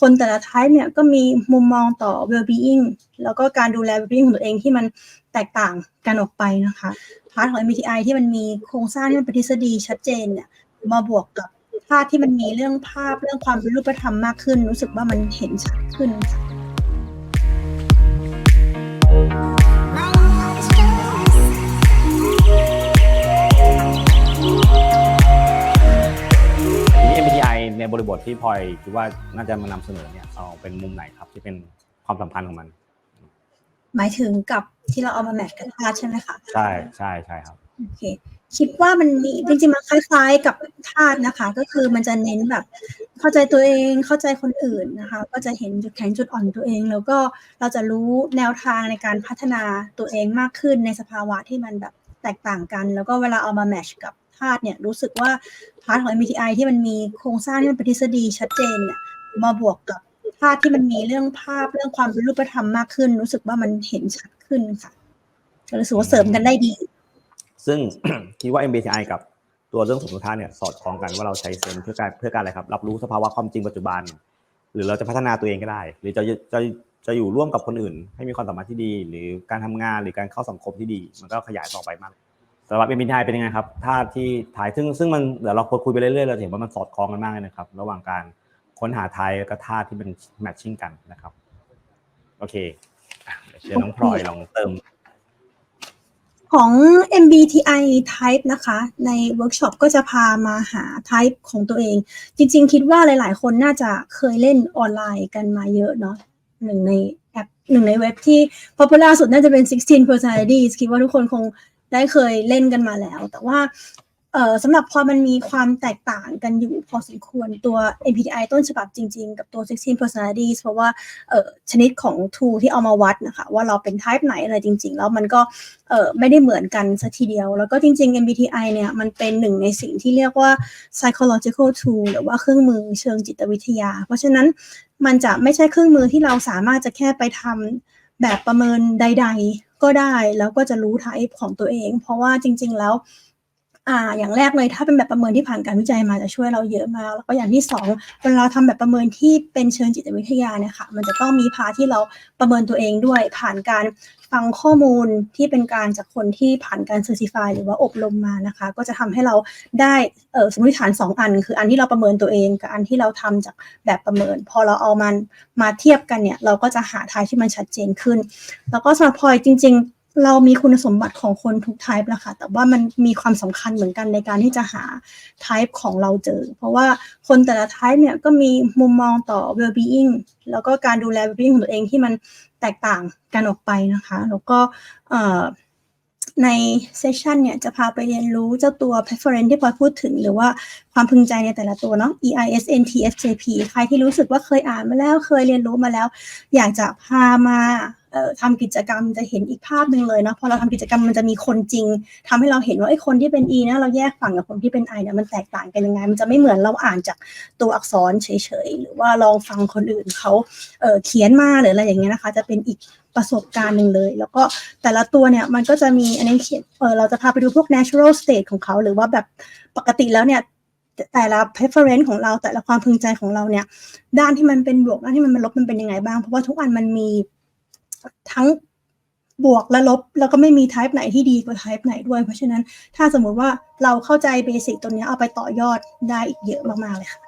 คนแต่ละท้ายเนี่ยก็มีมุมมองต่อ well-being แล้วก็การดูแล well-being ของตัวเองที่มันแตกต่างกันออกไปนะคะพาร์ทของ MBTI ที่มันมีโครงสร้างที่มันเป็นทฤษฎีชัดเจนเนี่ยมาบวกกับภาพที่มันมีเรื่องภาพเรื่องความเป็นรูปธรรมมากขึ้น รู้สึกว่ามันเห็นชัดขึ้นค่ะ บริบทที่พลอยคิดว่าน่าจะมานำเสนอเนี่ยเอาเป็นมุมไหนครับที่เป็นความสัมพันธ์ของมัน หมายถึงกับที่เราเอามาแมทกับธาตุใช่ไหมคะใช่ใช่ใช่ครับโอเคคิดว่ามันมีจริงๆมันคล้ายๆกับธาตุนะคะ ก็คือมันจะเน้นแบบ เข้าใจตัวเองเข้าใจคนอื่นนะคะ ก็จะเห็นจุดแข็งจุดอ่อนตัวเอง แล้วก็เราจะรู้แนวทางในการพัฒนาตัวเองมากขึ้นในสภาวะที่มันแบบแตกต่างกัน แล้วก็เวลาเอามาแมชกับ ธาตุเนี่ยรู้สึกว่าพาร์ทของ MBTI ที่มันมีโครงสร้างที่มันเป็นทฤษฎีชัดเจนเนี่ยมาบวกกับธาตุที่มันมีเรื่องภาพเรื่องความเป็นรูปธรรมมากขึ้น รู้สึกว่ามันเห็นชัดขึ้นค่ะก็รู้สึกว่าเสริมกันได้ดี ซึ่งคิดว่า MBTI กับตัวเรื่องสมมติฐานเนี่ยสอดคล้องกันว่าเราใช้เซนเพื่อการเพื่อการอะไรครับ รับรู้สภาวะความจริงปัจจุบัน หรือเราจะพัฒนาตัวเองก็ได้ หรือจะจะจะอยู่ร่วมกับคนอื่น ให้มีความสามารถที่ดี หรือการทำงานหรือการเข้าสังคมที่ดี มันก็ขยายต่อไปมาก สำหรับ MBTI เป็นยังไงครับถ้าที่ถ่ายซึ่งซึ่งมันเดี๋ยวเราคุยไปเรื่อยๆเราจะเห็นว่ามันสอดคล้องกันมากเลยนะครับ ระหว่างการค้นหาไทยแล้วก็ท่าที่เป็นแมทชิ่งกันนะครับ โอเคอะเดี๋ยวเชิญน้องพลอยลองเติม ของ MBTI type นะคะ ในเวิร์กช็อปก็จะพามาหา type ของตัวเอง จริง ๆ คิดว่าหลาย ๆ คนน่าจะเคยเล่นออนไลน์กันมาเยอะเนาะหนึ่งในแอปหนึ่งในเว็บที่ popular สุดน่าจะเป็น 16 personalities คิดว่าทุกคนคง ได้เคยเล่นกันมาแล้ว แต่ว่าเออสำหรับพอมันมีความแตกต่างกันอยู่พอสมควรตัว MBTI ต้นฉบับจริงๆ กับตัว 16 personalities เพราะว่าเออชนิดของ tool ที่เอามาวัดนะคะว่าเราเป็น type ไหนอะไรจริงๆ แล้วมันก็เออไม่ได้เหมือนกันสัทีเดียว แล้วก็จริงๆ MBTI เนี่ยมันเป็นหนึ่งในสิ่งที่เรียกว่า psychological tool หรือว่าเครื่องมือเชิงจิตวิทยา เพราะฉะนั้นมันจะไม่ใช่เครื่องมือที่เราสามารถจะแค่ไปทำแบบประเมินใด ๆ ก็ได้แล้วก็จะรู้ไทป์ของตัวเอง เพราะว่าจริง ๆ แล้ว อ่า อย่างแรกเลยถ้าเป็นแบบประเมินที่ผ่านการวิจัยมาจะช่วยเราเยอะมาก แล้วก็อย่างที่สองเวลาเราทำแบบประเมินที่เป็นเชิงจิตวิทยาเนี่ยค่ะ มันจะต้องมีพาที่เราประเมินตัวเองด้วย ผ่านการฟังข้อมูลที่เป็นการจากคนที่ผ่านการเซอร์ติฟายหรือว่าอบรมมานะคะ ก็จะทำให้เราได้เออสมมติฐานสองอัน คืออันที่เราประเมินตัวเองกับอันที่เราทำจากแบบประเมิน พอเราเอามันมาเทียบกันเนี่ย เราก็จะหาทายที่มันชัดเจนขึ้น แล้วก็สำหรับพลอยจริง ๆ เรามีคุณสมบัติของคนทุก type แหละค่ะ แต่ว่ามันมีความสำคัญเหมือนกันในการที่จะหา type ของเราเจอ เพราะว่าคนแต่ละ type เนี่ยก็มีมุมมองต่อ well-being แล้วก็การดูแล well-being ของตัวเองที่มันแตกต่างกันออกไปนะคะ แล้วก็ในเซสชันเนี่ยจะพาไปเรียนรู้เจ้าตัว preference ที่พลอยพูดถึง หรือว่าความพึงใจในแต่ละตัวเนาะ E I S N T F J P ใครที่รู้สึกว่าเคยอ่านมาแล้วเคยเรียนรู้มาแล้ว อยากจะพามา ทำกิจกรรมจะเห็นอีกภาพหนึ่งเลยนะพอเราทำกิจกรรมมันจะมีคนจริงทำให้เราเห็นว่าไอ้คนที่เป็น E นะเราแยกฝั่งกับคนที่เป็น I เนี่ยมันแตกต่างกันยังไง มันจะไม่เหมือนเราอ่านจากตัวอักษรเฉยๆ หรือว่าลองฟังคนอื่นเขาเเขียนมาหรืออะไรอย่างเงี้ยนะคะ จะเป็นอีกประสบการณ์หนึ่งเลย แล้วก็แต่ละตัวเนี่ยมันก็จะมีอันนี้เขียนเออเราจะพาไปดูพวก natural state ของเขาหรือว่าแบบปกติแล้วเนี่ยแต่ละ preference ของเราแต่ละความพึงใจของเราเนี่ย ด้านที่มันเป็นบวกด้านที่มันเป็นลบมันเป็นยังไงบ้าง เพราะว่าทุกอันมันมี ทั้งบวกและลบ แล้วก็ไม่มี type ไหนที่ดีกว่า type ไหนด้วย เพราะฉะนั้นถ้าสมมุติว่าเราเข้าใจเบสิกตัวนี้เอาไปต่อยอดได้อีกเยอะมาก ๆ เลยค่ะ